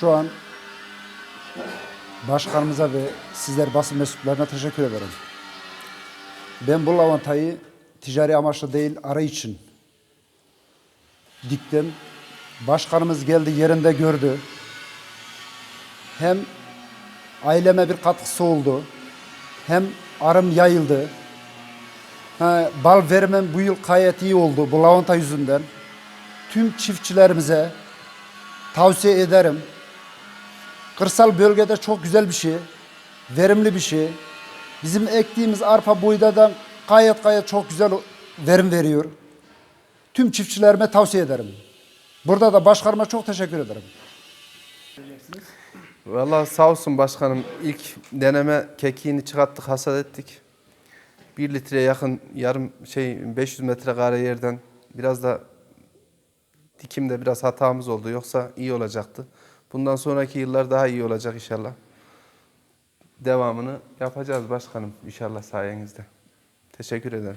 Şu an başkanımıza ve sizler basın mensuplarına teşekkür ederim. Ben bu lavantayı ticari amaçlı değil, ara için diktim. Başkanımız geldi yerinde gördü. Hem aileme bir katkısı oldu. Hem arım yayıldı. Ha, bal vermem bu yıl gayet iyi oldu bu lavanta yüzünden. Tüm çiftçilerimize tavsiye ederim. Kırsal bölgede çok güzel bir şey, verimli bir şey. Bizim ektiğimiz arpa buğdaydan gayet gayet çok güzel verim veriyor. Tüm çiftçilerime tavsiye ederim. Burada da başkanıma çok teşekkür ederim. Vallahi sağ olsun başkanım. İlk deneme kekiğini çıkarttık, hasat ettik. Bir litreye yakın yarım şey 500 metre kare yerden biraz da dikimde biraz hatamız oldu. Yoksa iyi olacaktı. Bundan sonraki yıllar daha iyi olacak inşallah. Devamını yapacağız başkanım inşallah sayenizde. Teşekkür ederim.